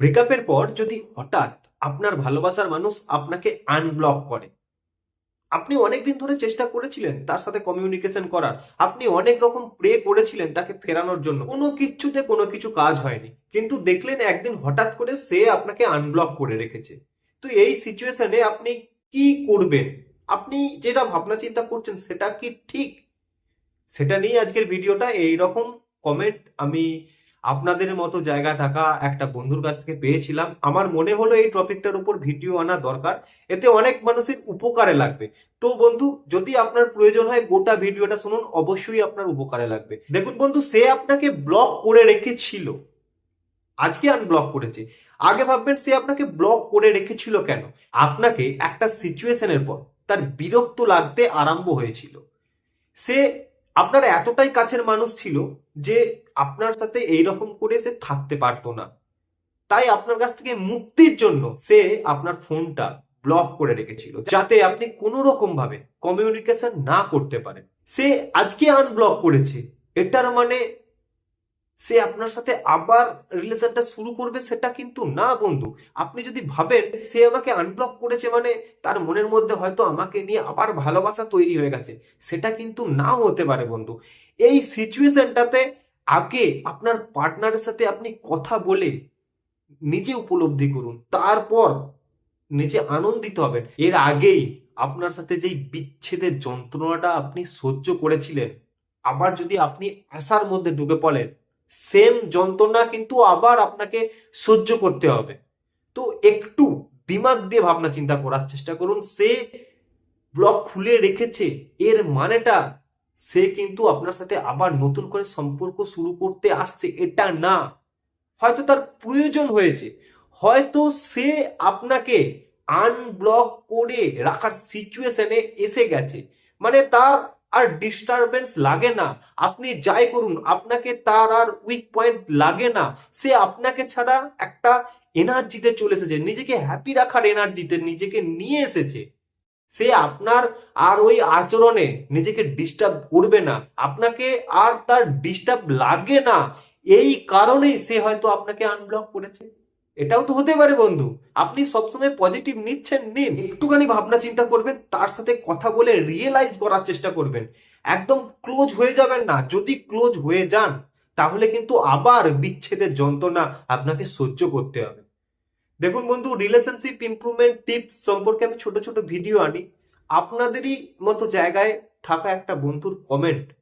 ব্রেকআপের পর যদি হঠাৎ আপনার ভালোবাসার মানুষ আপনাকে আনব্লক করে, আপনি অনেক দিন ধরে চেষ্টা করেছিলেন তার সাথে কমিউনিকেশন করার। আপনি অনেক রকম প্রে করেছিলেন তাকে ফেরানোর জন্য। কোনো কিছুতে কোনো কিছু কাজ হয়নি। কিন্তু দেখলেন একদিন হঠাৎ করে সে আপনাকে আনব্লক করে রেখেছে। তো এই সিচুয়েশনে আপনি কি করবেন? আপনি যেটা ভাবনা চিন্তা করছেন সেটা কি ঠিক? সেটা নিয়ে আজকের ভিডিওটা এই রকম কমেন্ট আমি আপনাদের মতো জায়গা থাকা একটা বন্ধুর কাছ থেকে পেয়েছিলাম। আমার মনে হলো এই টপিকটার উপর ভিডিও আনা দরকার। এতে অনেক মানুষের উপকারে লাগবে। তো বন্ধু, যদি আপনার প্রয়োজন হয় গোটা ভিডিওটা শুনুন, অবশ্যই আপনার উপকারে লাগবে। দেখুন বন্ধু, সে আপনাকে ব্লক করে রেখেছিল। আজকে আনব্লক করেছে। আগে ভাববেন সে আপনাকে ব্লক করে রেখেছিল কেন? আপনাকে একটা সিচুয়েশনের পর তার বিরক্ত লাগতে আরম্ভ হয়েছিল। সে আপনার এতটাই কাছের মানুষ ছিল যে আপনার সাথে এইরকম করে সে থাকতে পারতো না। তাই আপনার কাছ থেকে মুক্তির জন্য সে আপনার ফোনটা ব্লক করে রেখেছিল, যাতে আপনি কোনো রকম ভাবে কমিউনিকেশন না করতে পারেন। সে আজকে আনব্লক করেছে। এটার মানে সে আপনার সাথে আবার রিলেশনটা শুরু করবে সেটা কিন্তু না, বন্ধু। আপনি যদি ভাবেন, সে আমাকে আনব্লক করেছে মানে তার মনের মধ্যে হয়তো আমাকে নিয়ে আবার ভালোবাসা তৈরি হয়ে গেছে। সেটা কিন্তু নাও হতে পারে, বন্ধু। এই সিচুয়েশনটাতে আগে আপনার পার্টনারের সাথে আপনি কথা বলে নিজে উপলব্ধি করুন। তারপর নিজে আনন্দিত হবেন। এর আগেই আপনার সাথে যেই বিচ্ছেদের যন্ত্রণাটা আপনি সহ্য করেছিলেন, আবার যদি আপনি আশার মধ্যে ঢুকে পড়েন সেম যন্ত্রণা কিন্তু আবার আপনাকে সহ্য করতে হবে। তো একটু দিমাগ দিয়ে ভাবনা চিন্তা করার চেষ্টা করুন। সে ব্লক খুলে রেখেছে, এর মানেটা সে কিন্তু আপনার সাথে আবার নতুন করে সম্পর্ক শুরু করতে আসছে, এটা না। হয়তো তার প্রয়োজন হয়েছে। হয়তো সে আপনাকে আনব্লক করে রাখার সিচুয়েশনে এসে গেছে। মানে তার আর ডিস্টারবেন্স লাগে না। আপনি যাই করুন, আপনাকে তার আর উইক পয়েন্ট লাগে না। সে আপনাকে ছাড়া একটা এনার্জিতে চলে এসেছে, নিজেকে হ্যাপি রাখার এনার্জিতে নিজেকে নিয়ে এসেছে। সে আপনার আর ওই আচরণে নিজেকে ডিস্টার্ব করবে না। আপনাকে আর তার ডিস্টার্ব লাগে না। এই কারণেই সে হয়তো আপনাকে আনব্লক করেছে। এটাও তো হতে পারে বন্ধু। আপনি সবসময় পজিটিভ নিচ্ছেন, নিন। একটুখানি ভাবনা চিন্তা করবেন, তার সাথে কথা বলে রিয়েলাইজ করার চেষ্টা করবেন। একদম ক্লোজ হয়ে যাবেন না। যদি ক্লোজ হয়ে যান, তাহলে কিন্তু আবার বিচ্ছেদের যন্ত্রণা আপনাকে সহ্য করতে হবে। দেখুন বন্ধু রিলেশনশিপ ইমপ্রুভমেন্ট টিপস সম্পর্কে আমি ছোট ছোট ভিডিও আনি। আপনাদেরই মতো জায়গায় থাকা একটা বন্ধুর কমেন্ট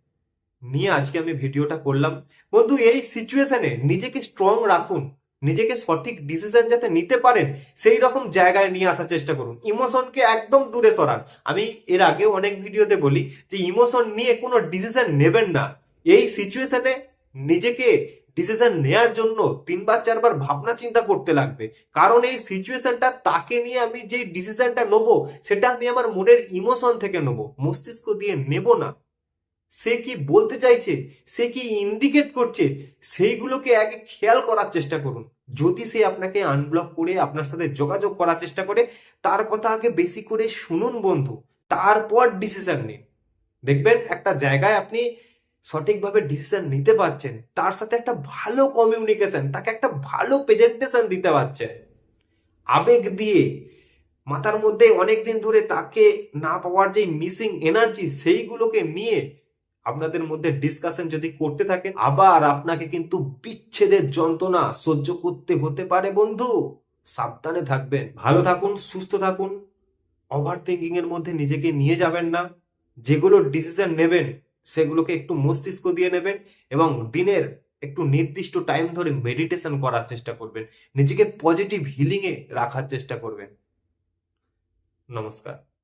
নিয়ে আজকে আমি ভিডিওটা করলাম। বন্ধু, এই সিচুয়েশনে নিজেকে স্ট্রং রাখুন। নিজেকে সঠিক ডিসিশন যাতে নিতে পারেন, সেই রকম জায়গায় নিয়ে আসার চেষ্টা করুন। ইমোশনকে একদম দূরে সরান। আমি এর আগে অনেক ভিডিওতে বলি যে, ইমোশন নিয়ে কোনো ডিসিশন নেবেন না। এই সিচুয়েশনে নিজেকে ডিসিশন নেয়ার জন্য তিনবার, চারবার ভাবনা চিন্তা করতে লাগবে। কারণ এই সিচুয়েশনটা তাকে নিয়ে আমি যে ডিসিশনটা নেব, সেটা আমি আমার মনের ইমোশন থেকে নেব। মস্তিষ্ক দিয়ে নেব না। সে কি বলতে চাইছে? সে কি ইন্ডিকেট করছে? সেইগুলোকে আগে খেয়াল করার চেষ্টা করুন। যদি সে আপনাকে আনব্লক করে, আপনার সাথে যোগাযোগ করার চেষ্টা করে, তার কথা আগে বেশি করে শুনুন বন্ধু। তারপর ডিসিশন নিন। দেখবেন একটা জায়গায় আপনি সঠিকভাবে ডিসিশন নিতে পারছেন। তার সাথে একটা ভালো কমিউনিকেশন তাকে একটা ভালো প্রেজেন্টেশন দিতে পারছেন। আবেগ দিয়ে। মাথার মধ্যে অনেক দিন ধরে তাকে না পাওয়ার যে মিসিং এনার্জি সেইগুলোকে নিয়ে আপনাদের মধ্যে ডিসকাশন যদি করতে থাকেন, আবার আপনাকে কিন্তু বিচ্ছেদের যন্ত্রণা সহ্য করতে হতে পারে বন্ধু। সাবধানে থাকবেন, ভালো থাকুন, সুস্থ থাকুন ওভার থিঙ্কিং এর মধ্যে নিজেকে নিয়ে যাবেন না। যেগুলো ডিসিশন নেবেন, সেগুলোকে একটু মস্তিষ্ক দিয়ে নেবেন এবং দিনের একটু নির্দিষ্ট টাইম ধরে মেডিটেশন করার চেষ্টা করবেন। নিজেকে পজিটিভ হিলিং এ রাখার চেষ্টা করবেন। নমস্কার।